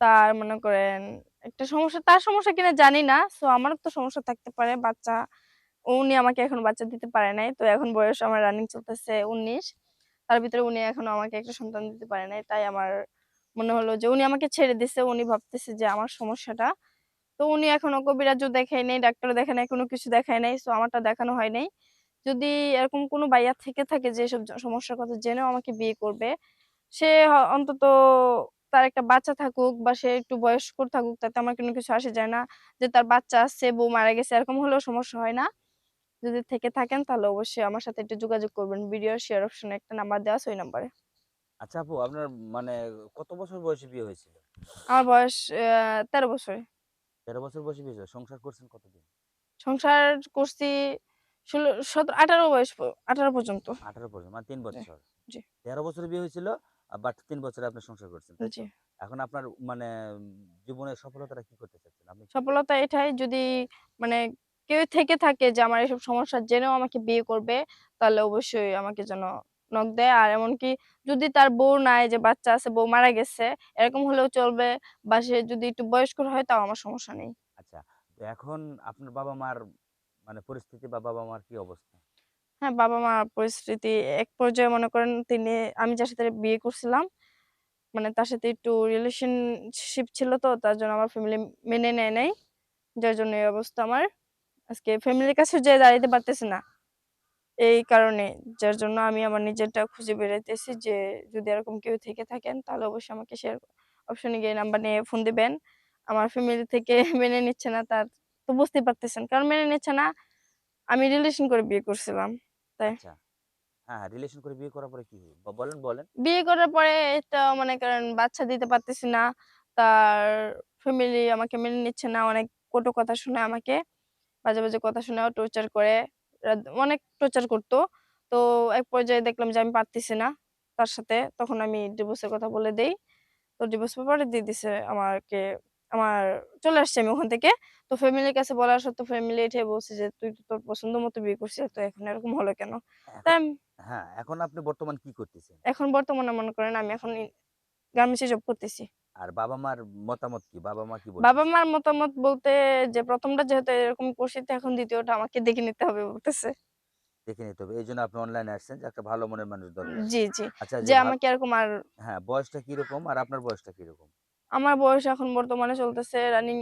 তার মনে করেন একটা সমস্যা তার সমস্যা কিনা জানি না। সো আমারও তো সমস্যা থাকতে পারে। বাচ্চা উনি আমাকে এখনও বাচ্চা দিতে পারে নাই। তো এখন বয়স আমার রানিং চলতেছে ১৯ তার ভিতরে উনি এখনও আমাকে একটা সন্তান দিতে পারে নাই। তাই আমার মনে হলো যে উনি আমাকে ছেড়ে দিছে। উনি ভাবতেছে যে আমার সমস্যাটা। তো উনি এখনও কবিরাজও দেখায় নাই, ডাক্তারও দেখায় নাই, কোনো কিছু দেখায় নাই। সো আমারটা দেখানো হয় নাই। যদি এরকম কোনো বাইয়া থেকে থাকে যে সব সমস্যার কথা জেনেও আমাকে বিয়ে করবে, সে অন্তত তার একটা বাচ্চা থাকুক বা সে একটু বয়স্ক থাকুক তাতে আমার কোনো কিছু আসে যায় না। যে তার বাচ্চা আছে, বউ মারা গেছে এরকম হলেও সমস্যা হয় না। যদি থেকে থাকেন তাহলে অবশ্যই আমার সাথে একটু যোগাযোগ করবেন। ভিডিওর শেয়ার অপশনে একটা নাম্বার দেওয়া আছে ওই নাম্বারে। আচ্ছা আপু আপনার মানে কত বছর বয়সে বিয়ে হয়েছিল? আমার বয়স ১৩ বছর। ১৩ বছর বয়সে বিয়ে হয়েছিল। সংসার করছেন কতদিন? সংসার করছি ১৬, ১৭, ১৮ বয়স আঠারো পর্যন্ত। ১৮ পর্যন্ত মানে ৩ জি, বছর। জি, ১৩ বছরে বিয়ে হয়েছিল বাট ৩ বছরে আপনি সংসার করছেন? এখন আপনার মানে জীবনের সফলতাটা কি করতে চাচ্ছেন? আপনি সফলতা এটাই যদি মানে কেউ থেকে থাকে যে আমার এসব সমস্যা জেনেও আমাকে বিয়ে করবে, তাহলে অবশ্যই আমাকে যেন নক দেয়। আর এমনকি যদি তার বউ নাই যে বাচ্চা আছে, বউ মারা গেছে, এরকম হলেও চলবে বা সে যদি একটু বয়স্ক হয় তাও আমার সমস্যা নেই। আচ্ছা। এখন আপনার বাবা-মার মানে পরিস্থিতি বা বাবা-মার কি অবস্থা? হ্যাঁ, বাবা-মা পরিস্থিতি এক পর্যায়ে মনে করেন তিনি আমি যার সাথে বিয়ে করছিলাম, মানে তার সাথে একটু রিলেশনশিপ ছিল তো তার জন্য আমার ফ্যামিলি মেনে নেয় নাই। যার জন্য এই অবস্থা আমার। আজকে ফ্যামিলির কাছে যেয়ে দাঁড়াইতে পারতেছি না। এই কারণে যার জন্য আমি আমার নিজেরটা খুঁজে বেড়াইতেছি যে যদি এরকম কেউ থেকে থাকেন তাহলে অবশ্যই আমাকে শেয়ার অপশনে গিয়ে নাম্বার নিয়ে ফোন দিবেন। আমার ফ্যামিলি থেকে মেনে নিচ্ছে না তার তো বুঝতেই পারতেছেন। কারণ মেনে নিচ্ছে না আমি রিলেশন করে বিয়ে করছিলাম। তাই। আচ্ছা। হ্যাঁ, হ্যাঁ, রিলেশন করে বিয়ে করার পরে কি হলো? বলেন, বলেন। বিয়ে করার পরে এটা মনে করেন বাচ্চা দিতে পারতেছি না। তার ফ্যামিলি আমাকে মেনে নিচ্ছে না। অনেক কটু কথা শোনায় আমাকে। বাজে, বাজে কথা টর্চার করে। অনেক টর্চার করতো। তো এক পর্যায়ে দেখলাম যে আমি পারতেছি না তার সাথে। তখন আমি ডিভোর্সের কথা বলে দেই। তো ডিভোর্স পেপারে দিয়ে দিছে আমাকে আমার চলে আসছি আমি ওখান থেকে। তো ফ্যামিলির কাছে বলা সত্ত্বেও ফ্যামিলি এটাই বলছে যে, "তুই তো তোর পছন্দ মতো বিয়ে করছিস। তো এখন এরকম হলো কেন?" তাই হ্যাঁ, এখন আপনি বর্তমান কি করতেছেন? এখন বর্তমানে মনে করেন আমি এখন গার্মেন্টস জব করতেছি। আর বাবা-মার মতামত কি? বাবা-মা কি বলতেছে? বাবা-মার মতামত বলতে যে প্রথমটা যেহেতু এরকম করছি তো এখন দ্বিতীয়টা আমাকে দেখে নিতে হবে বলতেছে। দেখে নিতে হবে। এইজন্য আপনি অনলাইনে আসছেন যে একটা ভালো মনের মানুষ দরকার। জি, জি। আচ্ছা যে আমাকে এরকম আর হ্যাঁ, বয়সটা কীরকম আর আপনার বয়সটা কীরকম? আমার বয়স এখন বর্তমানে চলতেছে রানিং